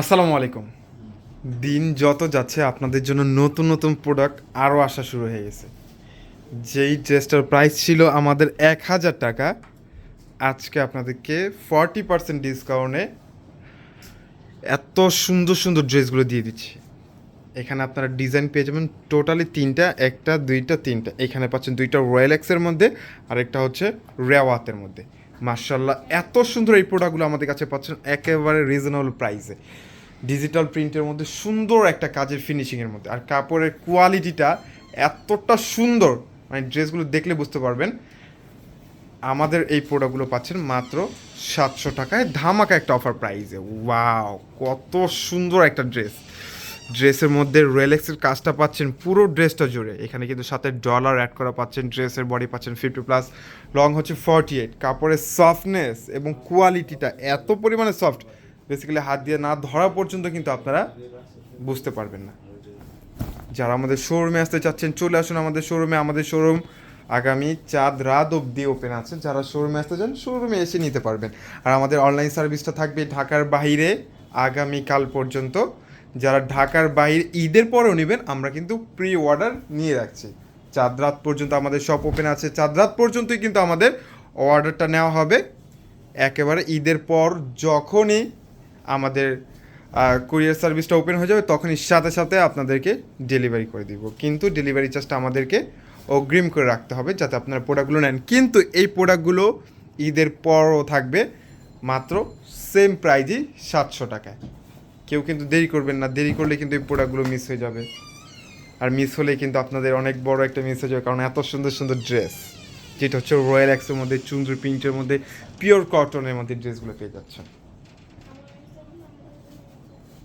আসসালামু আলাইকুম। দিন যত যাচ্ছে, আপনাদের জন্য নতুন নতুন প্রোডাক্ট আরও আসা শুরু হয়ে গেছে। যেই ড্রেসটার প্রাইস ছিল আমাদের এক হাজার টাকা, আজকে আপনাদেরকে ফর্টি পার্সেন্ট ডিসকাউন্টে এত সুন্দর সুন্দর ড্রেসগুলো দিয়ে দিচ্ছি। এখানে আপনারা ডিজাইন পেয়ে যাবেন টোটালি তিনটা, একটা, দুইটা, তিনটা। এখানে পাচ্ছেন দুইটা রয়্যাল এক্সের মধ্যে আর একটা হচ্ছে রেওয়াতের মধ্যে। মার্শাল্লাহ এত সুন্দর এই প্রোডাক্টগুলো আমাদের কাছে পাচ্ছেন একেবারে রিজনেবল প্রাইসে ডিজিটাল প্রিন্টের মধ্যে সুন্দর একটা কাজের ফিনিশিংয়ের মধ্যে। আর কাপড়ের কোয়ালিটিটা এতটা সুন্দর মানে ড্রেসগুলো দেখলে বুঝতে পারবেন। আমাদের এই প্রোডাক্টগুলো পাচ্ছেন মাত্র সাতশো টাকায়, ধামাকা একটা অফার প্রাইসে ওয়াও কত সুন্দর একটা ড্রেস ড্রেসের মধ্যে রেলেক্সের কাজটা পাচ্ছেন পুরো ড্রেসটা জুড়ে। এখানে কিন্তু সাথে ডলার অ্যাড করা পাচ্ছেন, ড্রেসের বডি পাচ্ছেন ফিফটি প্লাস লং হচ্ছে ফর্টি এইট কাপড়ের সফটনেস এবং কোয়ালিটিটা এত পরিমাণে সফট বেসিক্যালি হাত দিয়ে না ধরা পর্যন্ত কিন্তু আপনারা বুঝতে পারবেন না। যারা আমাদের শোরুমে আসতে চাচ্ছেন, চলে আসুন আমাদের শোরুমে আমাদের শোরুম আগামী চাঁদ রাত অবধি ওপেন আছে যারা শোরুমে আসতে চান শোরুমে এসে নিতে পারবেন। আর আমাদের অনলাইন সার্ভিসটা থাকবে ঢাকার বাইরে। আগামীকাল পর্যন্ত যারা ঢাকার বাইরে ঈদের পরেও নেবেন, আমরা কিন্তু প্রি অর্ডার নিয়ে রাখছি। চাঁদ রাত পর্যন্ত আমাদের শপ ওপেন আছে। চাঁদ রাত পর্যন্তই কিন্তু আমাদের অর্ডারটা নেওয়া হবে। একেবারে ঈদের পর যখনই আমাদের কুরিয়ার সার্ভিসটা ওপেন হয়ে যাবে, তখনই সাথে সাথে আপনাদেরকে ডেলিভারি করে দিব। কিন্তু ডেলিভারি চার্জটা আমাদেরকে অগ্রিম করে রাখতে হবে যাতে আপনারা প্রোডাক্টগুলো নেন। কিন্তু এই প্রোডাক্টগুলো ঈদের পরও থাকবে মাত্র সেম প্রাইজই সাতশো টাকায়। কেউ কিন্তু দেরি করবেন না। দেরি করলে কিন্তু এই প্রোডাক্টগুলো মিস হয়ে যাবে। আর মিস হলে কিন্তু আপনাদের অনেক বড় একটা মিস হয়ে যাবে, কারণ এত সুন্দর সুন্দর ড্রেস যেটা হচ্ছে রয়্যাল এক্সের মধ্যে চুন্দর প্রিন্টের মধ্যে পিওর কটনের মধ্যে ড্রেসগুলো পেয়ে যাচ্ছেন।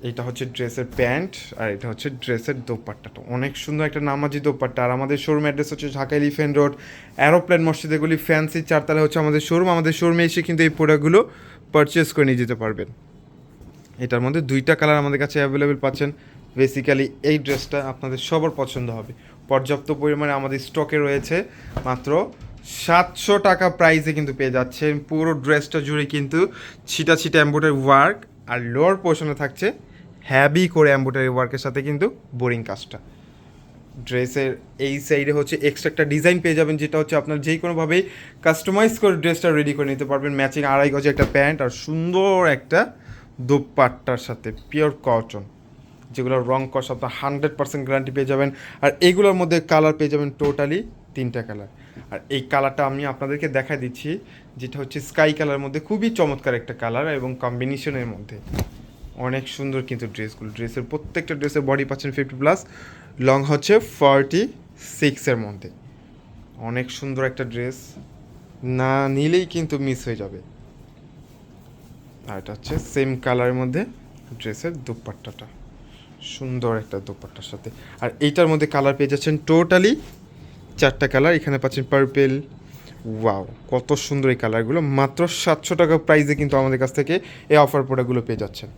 এটা হচ্ছে ড্রেসের প্যান্ট আর এটা হচ্ছে ড্রেসের দোপাট্টাটা অনেক সুন্দর একটা নামাজি দোপাট্টা। আর আমাদের শোরুম অ্যাড্রেস হচ্ছে ঢাকা এলিফেন্ট রোড অ্যারোপ্লেন মসজিদ এগুলি ফ্যান্সি চারতলা হচ্ছে আমাদের শোরুম আমাদের শোরুমে এসে কিন্তু এই প্রোডাক্টগুলো পারচেস করে নিয়ে যেতে পারবেন। এটার মধ্যে দুইটা কালার আমাদের কাছে অ্যাভেলেবেল পাচ্ছেন। বেসিক্যালি এই ড্রেসটা আপনাদের সবার পছন্দ হবে। পর্যাপ্ত পরিমাণে আমাদের স্টকে রয়েছে। মাত্র সাতশো টাকা প্রাইসে কিন্তু পেয়ে যাচ্ছেন। পুরো ড্রেসটা জুড়ে কিন্তু ছিটা ছিটা এম্ব্রয়ডারি ওয়ার্ক আর লোয়ার পোর্শনে থাকছে হ্যাভি করে এম্ব্রয়ডারি ওয়ার্কের সাথে কিন্তু বোরিং কাজটা। ড্রেসের এই সাইডে হচ্ছে এক্সট্রা একটা ডিজাইন পেয়ে যাবেন যেটা হচ্ছে আপনার যেই কোনোভাবেই কাস্টমাইজ করে ড্রেসটা রেডি করে নিতে পারবেন। ম্যাচিং আড়াই গজে একটা প্যান্ট আর সুন্দর একটা দোপাট্টার সাথে পিওর কটন যেগুলো রং কস আপনার হান্ড্রেড পার্সেন্ট গ্যারান্টি পেয়ে যাবেন। আর এইগুলোর মধ্যে কালার পেয়ে যাবেন টোটালি তিনটা কালার আর এই কালারটা আমি আপনাদেরকে দেখা দিচ্ছি, যেটা হচ্ছে স্কাই কালারের মধ্যে খুবই চমৎকার একটা কালার এবং কম্বিনেশনের মধ্যে। অনেক সুন্দর কিন্তু ড্রেসগুলো ড্রেসের প্রত্যেকটা ড্রেসের বডি পাচ্ছেন ফিফটি প্লাস লং হচ্ছে ফর্টি সিক্সের মধ্যে। অনেক সুন্দর একটা ড্রেস না নিলেই কিন্তু মিস হয়ে যাবে। আর এটা হচ্ছে সেম কালারের মধ্যে ড্রেসের দুপাট্টাটা। সুন্দর একটা দুপাট্টার সাথে। আর এইটার মধ্যে কালার পেয়ে যাচ্ছেন টোটালি চারটা কালার এখানে পাচ্ছেন পার্পেল ওয়াও কত সুন্দর এই কালারগুলো মাত্র সাতশো টাকা প্রাইসে কিন্তু আমাদের কাছ থেকে এই অফার প্রোডাক্টগুলো পেয়ে যাচ্ছেন।